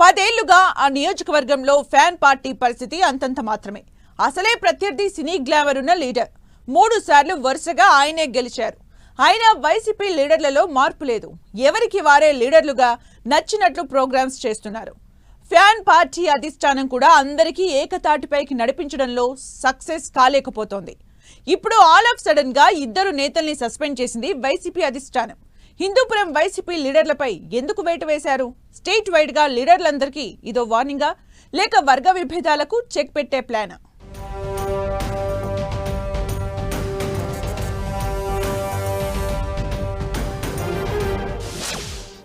పదేళ్ళుగా ఆ నియోజకవర్గంలో fan party పరిస్థితి అంతంత మాత్రమే. అసలే ప్రత్యర్థి సినీ గ్లామర్ ఉన్న లీడర్. మూడు సార్లు వరుసగా ఆయనే గెలిచారు. అయినా వైసీపీ లీడర్లలో మార్పు లేదు. ఎవరికి వారే లీడర్లుగా నచ్చినట్లు ప్రోగ్రామ్స్ చేస్తున్నారు. ఫ్యాన్ పార్టీ అధిష్టానం కూడా అందరికీ ఏకతాటిపైకి నడిపించడంలో సక్సెస్ కాలేకపోతోంది. ఇప్పుడు ఆల్ ఆఫ్ సడన్గా ఇద్దరు నేతల్ని సస్పెండ్ చేసింది వైసీపీ అధిష్టానం. హిందూపురం వైసీపీ లీడర్లపై ఎందుకు వేటు వేశారు? స్టేట్ వైడ్గా లీడర్లందరికీ ఇదో వార్నింగా లేక వర్గ విభేదాలకు చెక్ పెట్టే ప్లానా?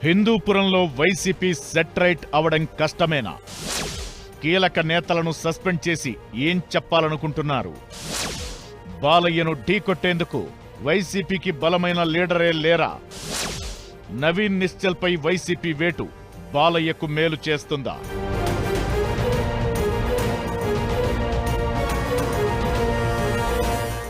హిందూపురంలో వైసీపీ సెట్రైట్ అవడం కష్టమేనా? కీలక నేతలను సస్పెండ్ చేసి ఏం చెప్పాలనుకుంటున్నారు? బాలయ్యను ఢీకొట్టేందుకు వైసీపీకి బలమైన లీడరే లేరా? నవీన్ నిశ్చల్పై వైసీపీ వేటు. బాలయ్యకు మేలు చేస్తుందా?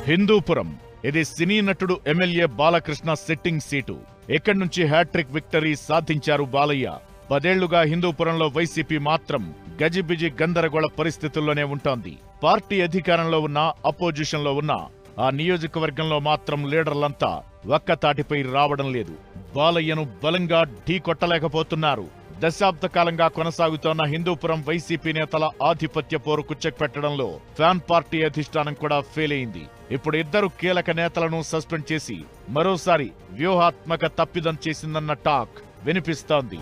హిందూపురం. ఇది సినీ నటుడు ఎమ్మెల్యే బాలకృష్ణ సిట్టింగ్ సీటు. ఇక్కడి నుంచి హ్యాట్రిక్ విక్టరీ సాధించారు బాలయ్య? పదేళ్ళుగా హిందూపురంలో వైసీపీ మాత్రం గజిబిజి గందరగోళ పరిస్థితుల్లోనే ఉంటోంది. పార్టీ అధికారంలో ఉన్న అపోజిషన్లో ఉన్న ఆ నియోజకవర్గంలో మాత్రం లీడర్లంతా ఒక్కతాటిపై రావడం లేదు. బాలయ్యను బలంగా ఢీకొట్టలేకపోతున్నారు దశాబ్ద కాలంగా కొనసాగుతోన్న హిందూపురం వైసీపీ నేతల ఆధిపత్య పోరుకు చెక్ పెట్టడంలో ఫ్యాన్ పార్టీ అధిష్టానం కూడా ఫెయిల్ అయింది. ఇప్పుడు ఇద్దరు కీలక నేతలను సస్పెండ్ చేసి మరోసారి వ్యూహాత్మక తప్పిదం చేసిందన్న టాక్ వినిపిస్తోంది.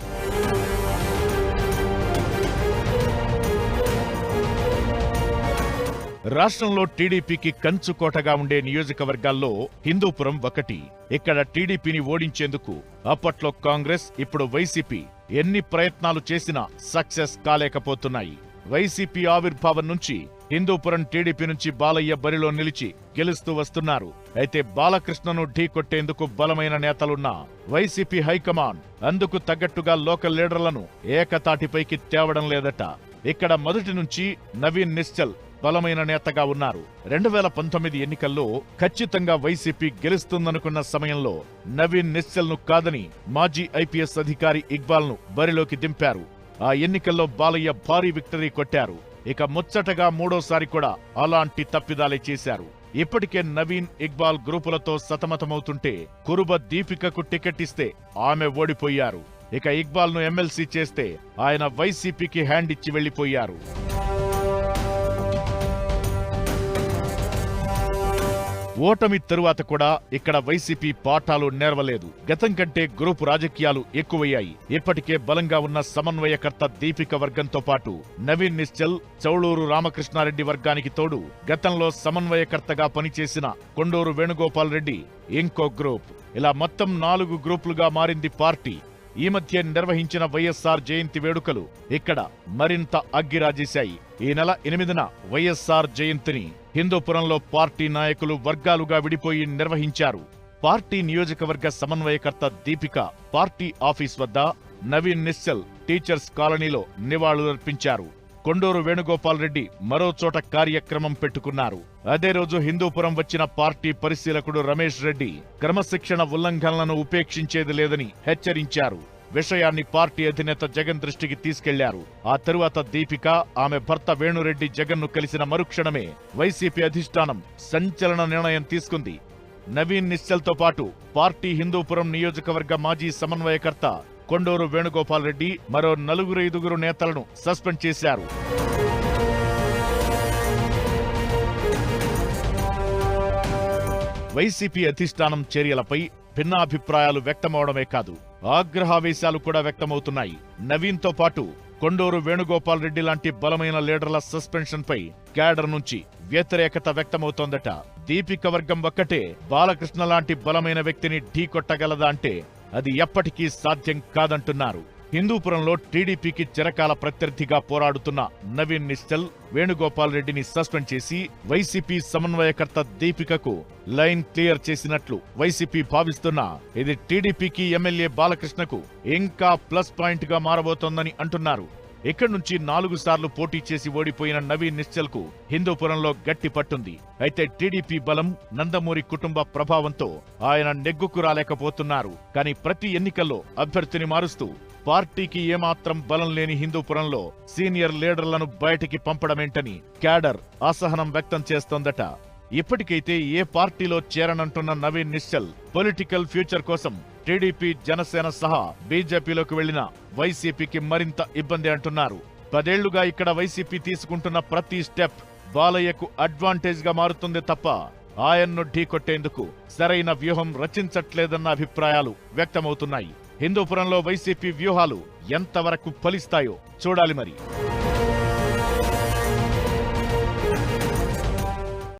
రాష్ట్రంలో టీడీపీకి కంచుకోటగా ఉండే నియోజకవర్గాల్లో హిందూపురం ఒకటి. ఇక్కడ టీడీపీని ఓడించేందుకు అప్పట్లో కాంగ్రెస్ ఇప్పుడు వైసీపీ ఎన్ని ప్రయత్నాలు చేసినా సక్సెస్ కాలేకపోతున్నాయి. వైసీపీ ఆవిర్భావం నుంచి హిందూపురం టీడీపీ నుంచి బాలయ్య బరిలో నిలిచి గెలుస్తూ వస్తున్నారు. అయితే బాలకృష్ణను ఢీకొట్టేందుకు బలమైన నేతలున్నా వైసీపీ హైకమాండ్ అందుకు తగ్గట్టుగా లోకల్ లీడర్లను ఏకతాటిపైకి తేవడం లేదట. ఇక్కడ మొదటి నుంచి నవీన్ నిశ్చల్ బలమైన నేతగా ఉన్నారు. రెండు వేల పంతొమ్మిది ఎన్నికల్లో ఖచ్చితంగా వైసీపీ గెలుస్తుందనుకున్న సమయంలో నవీన్ నిశ్చల్ను కాదని మాజీ ఐపీఎస్ అధికారి ఇక్బాల్ను బరిలోకి దింపారు. ఆ ఎన్నికల్లో బాలయ్య భారీ విక్టరీ కొట్టారు. ఇక ముచ్చటగా మూడోసారి కూడా అలాంటి తప్పిదాలే చేశారు. ఇప్పటికే నవీన్ ఇక్బాల్ గ్రూపులతో సతమతమవుతుంటే కురుబ దీపికకు టికెట్ ఇస్తే ఆమె ఓడిపోయారు. ఇక ఇక్బాల్ను ఎమ్మెల్సీ చేస్తే ఆయన వైసీపీకి హ్యాండ్ ఇచ్చి వెళ్ళిపోయారు ఓటమి తరువాత కూడా ఇక్కడ వైసీపీ పాఠాలు నేర్వలేదు. గతం కంటే గ్రూపు రాజకీయాలు ఎక్కువయ్యాయి. ఇప్పటికే బలంగా ఉన్న సమన్వయకర్త దీపిక వర్గంతో పాటు నవీన్ నిశ్చల్ చౌళూరు రామకృష్ణారెడ్డి వర్గానికి తోడు గతంలో సమన్వయకర్తగా పనిచేసిన కొండూరు వేణుగోపాల్ రెడ్డి ఇంకో గ్రూప్. ఇలా మొత్తం నాలుగు గ్రూపులుగా మారింది పార్టీ. ఈ మధ్య నిర్వహించిన వైఎస్ఆర్ జయంతి వేడుకలు ఇక్కడ మరింత అగ్గిరాజేశాయి. ఈ నెల ఎనిమిదిన వైఎస్ఆర్ జయంతిని హిందూపురంలో పార్టీ నాయకులు వర్గాలుగా విడిపోయి నిర్వహించారు. పార్టీ నియోజకవర్గ సమన్వయకర్త దీపిక పార్టీ ఆఫీస్ వద్ద నవీన్ నిశ్చల్ టీచర్స్ కాలనీలో నివాళులర్పించారు. కొండూరు వేణుగోపాల్ రెడ్డి మరో చోట కార్యక్రమం పెట్టుకున్నారు. అదే రోజు హిందూపురం వచ్చిన పార్టీ పరిశీలకుడు రమేష్ రెడ్డి క్రమశిక్షణ ఉల్లంఘనలను ఉపేక్షించేది లేదని హెచ్చరించారు. విషయాన్ని పార్టీ అధినేత జగన్ దృష్టికి తీసుకెళ్ళారు. ఆ తరువాత దీపిక ఆమె భర్త వేణురెడ్డి జగన్ను కలిసిన మరుక్షణమే వైసీపీ అధిష్టానం సంచలన నిర్ణయం తీసుకుంది. నవీన్ నిశ్చల్తో పాటు పార్టీ హిందూపురం నియోజకవర్గ మాజీ సమన్వయకర్త కొండూరు వేణుగోపాల్ రెడ్డి మరో నలుగురు ఐదుగురు నేతలను సస్పెండ్ చేశారు. వైసీపీ అధిష్టానం చర్యలపై భిన్నాభిప్రాయాలు వ్యక్తమవడమే కాదు ఆగ్రహావేశాలు కూడా వ్యక్తమవుతున్నాయి. నవీన్తో పాటు కొండూరు వేణుగోపాల్ రెడ్డి లాంటి బలమైన లీడర్ల సస్పెన్షన్ పై క్యాడర్ నుంచి వ్యతిరేకత వ్యక్తమవుతోందట. దీపిక వర్గం ఒక్కటే బాలకృష్ణ లాంటి బలమైన వ్యక్తిని ఢీకొట్టగలదా అంటే అది ఎప్పటికీ సాధ్యం కాదంటున్నారు. హిందూపురంలో టీడీపీకి చిరకాల ప్రత్యర్థిగా పోరాడుతున్న నవీన్ నిశ్చల్ వేణుగోపాల్ రెడ్డిని సస్పెండ్ చేసి వైసీపీ సమన్వయకర్త దీపికకు లైన్ క్లియర్ చేసినట్లు వైసీపీ భావిస్తున్నా. ఇది టీడీపీకి ఎమ్మెల్యే బాలకృష్ణకు ఇంకా ప్లస్ పాయింట్గా మారబోతోందని అంటున్నారు. ఇక్కడి నుంచి నాలుగు సార్లు పోటీ చేసి ఓడిపోయిన నవీన్ నిశ్చల్కు హిందూపురంలో గట్టి పట్టుంది. అయితే టీడీపీ బలం నందమూరి కుటుంబ ప్రభావంతో ఆయన నెగ్గుకు రాలేకపోతున్నారు. కానీ ప్రతి ఎన్నికల్లో అభ్యర్థిని మారుస్తూ పార్టీకి ఏమాత్రం బలం లేని హిందూపురంలో సీనియర్ లీడర్లను బయటికి పంపడమేంటని క్యాడర్ అసహనం వ్యక్తం చేస్తోందట. ఇప్పటికైతే ఏ పార్టీలో చేరనంటున్న నవీన్ నిశ్చల్ పొలిటికల్ ఫ్యూచర్ కోసం టీడీపీ జనసేన సహా బీజేపీలోకి వెళ్ళిన వైసీపీకి మరింత ఇబ్బంది అంటున్నారు. పదేళ్ళుగా ఇక్కడ వైసీపీ తీసుకుంటున్న ప్రతి స్టెప్ బాలయ్యకు అడ్వాంటేజ్గా మారుతుంది తప్ప ఆయన్ను ఢీకొట్టేందుకు సరైన వ్యూహం రచించట్లేదన్న అభిప్రాయాలు వ్యక్తమవుతున్నాయి. హిందూపురంలో వైసీపీ వ్యూహాలు ఎంతవరకు ఫలిస్తాయో చూడాలి మరి.